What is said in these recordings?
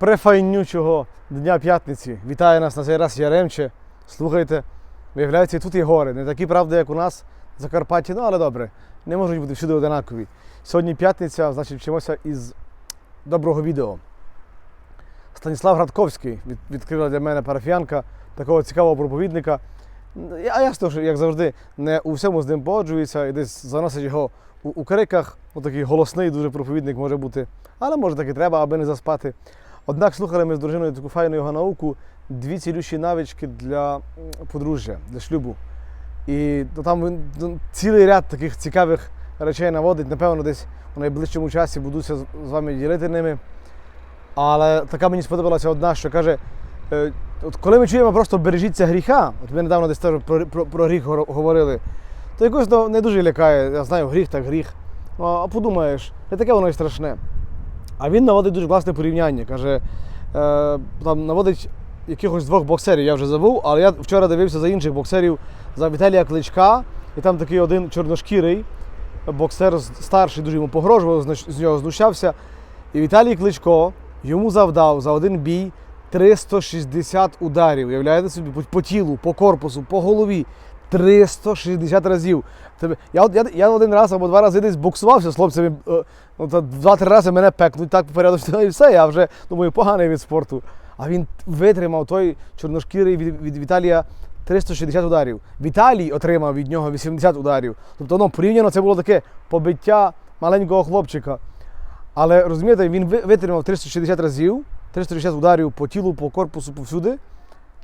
префайнючого дня п'ятниці. Вітає нас на цей раз Яремче. Слухайте, виявляється, тут є гори. Не такі, правда, як у нас в Закарпатті, ну але добре, не можуть бути всюди одинакові. Сьогодні п'ятниця, значить, вчимося із доброго відео. Станіслав Градковський відкрила для мене парафіянка, такого цікавого проповідника. А ясно, що, як завжди, не у всьому з ним погоджується і десь заносить його у, у криках. Ну, такий голосний дуже проповідник може бути. Але може так і треба, аби не заспати. Однак слухали ми з дружиною таку файну його науку, дві цілющі навички для подружжя, для шлюбу. І то там він ну, цілий ряд таких цікавих речей наводить. Напевно, десь у найближчому часі будуся з вами ділити ними. Але така мені сподобалася одна, що каже: е, от коли ми чуємо просто бережіться гріха, от ми недавно десь теж про, про, про гріх говорили, то якось ну, не дуже лякає. Я знаю, гріх так гріх. Ну, а подумаєш, не таке воно й страшне. А він наводить дуже класне порівняння. Каже, е, там наводить якихось двох боксерів, я вже забув, але я вчора дивився за інших боксерів за Віталія Кличка, і там такий один чорношкірий боксер старший дуже йому погрожував, з нього знущався. І Віталій Кличко йому завдав за один бій 360 ударів. Уявляєте собі, по, тілу, по корпусу, по голові. 360 разів. Я, я, я один раз або два рази десь боксувався з хлопцями. е, Ну, два-три рази мене пекнуть так порядочно і все. Я вже думаю, поганий від спорту. А він витримав той чорношкірий від, від Віталія 360 ударів. Віталій отримав від нього 80 ударів. Тобто ну, порівняно це було таке побиття маленького хлопчика. Але розумієте, він витримав 360 разів, 360 ударів по тілу, по корпусу, повсюди.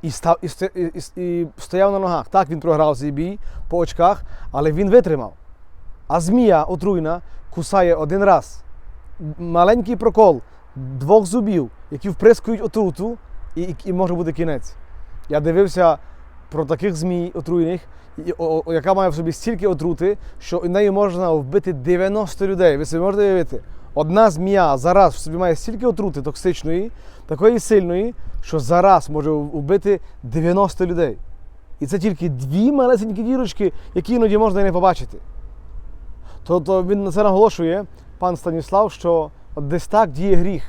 І, став, і, і, і, стояв на ногах. Так, він програв цей бій по очках, але він витримав. А змія отруйна кусає один раз. Маленький прокол двох зубів, які вприскують отруту, і, і, і може бути кінець. Я дивився про таких змій отруйних, яка має в собі стільки отрути, що нею можна вбити 90 людей. Ви собі можете уявити? Одна змія зараз в собі має стільки отрути токсичної, такої сильної, що зараз може вбити 90 людей. І це тільки дві малесенькі дірочки, які іноді можна і не побачити. Тобто він на це наголошує, пан Станіслав, що от десь так діє гріх.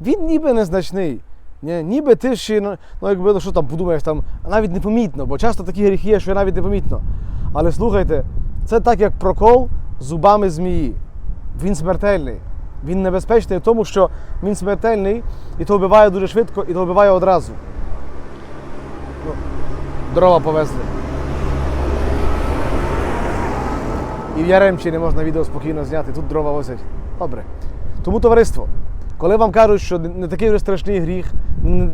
Він ніби незначний. Ні, ніби ти ще, ну, ну якби ну, що там подумаєш, там навіть непомітно, бо часто такі гріхи є, що навіть непомітно. Але слухайте, це так як прокол зубами змії. Він смертельний. Він небезпечний в тому, що він смертельний і то вбиває дуже швидко, і то вбиває одразу. Ну, дрова повезли. І в Яремчі не можна відео спокійно зняти, тут дрова возять. Добре. Тому товариство, коли вам кажуть, що не такий вже страшний гріх,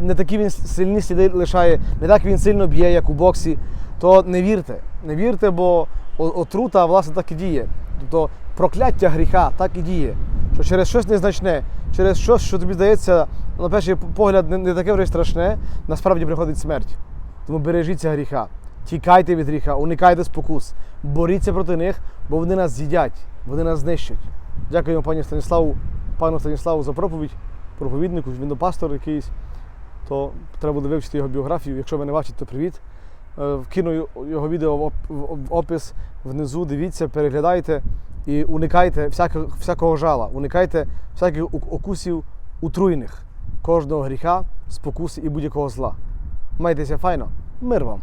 не такі він сильні сліди лишає, не так він сильно б'є, як у боксі, то не вірте. Не вірте, бо отрута, власне, так і діє. Тобто прокляття гріха так і діє. Що через щось незначне, через щось, що тобі здається, на перший погляд, не, не таке вже страшне, насправді приходить смерть. Тому бережіться гріха, тікайте від гріха, уникайте спокус, боріться проти них, бо вони нас з'їдять, вони нас знищать. Дякуємо пані Станіславу, пану Станіславу за проповідь, проповіднику, він до пастор якийсь, то треба буде вивчити його біографію. Якщо ви не бачите, то привіт. Е, Вкину його відео в оп- в- в опис внизу, дивіться, переглядайте і уникайте всякого, всякого жала, уникайте всяких окусів утруйних, кожного гріха, спокуси і будь-якого зла. Майтеся файно, мир вам!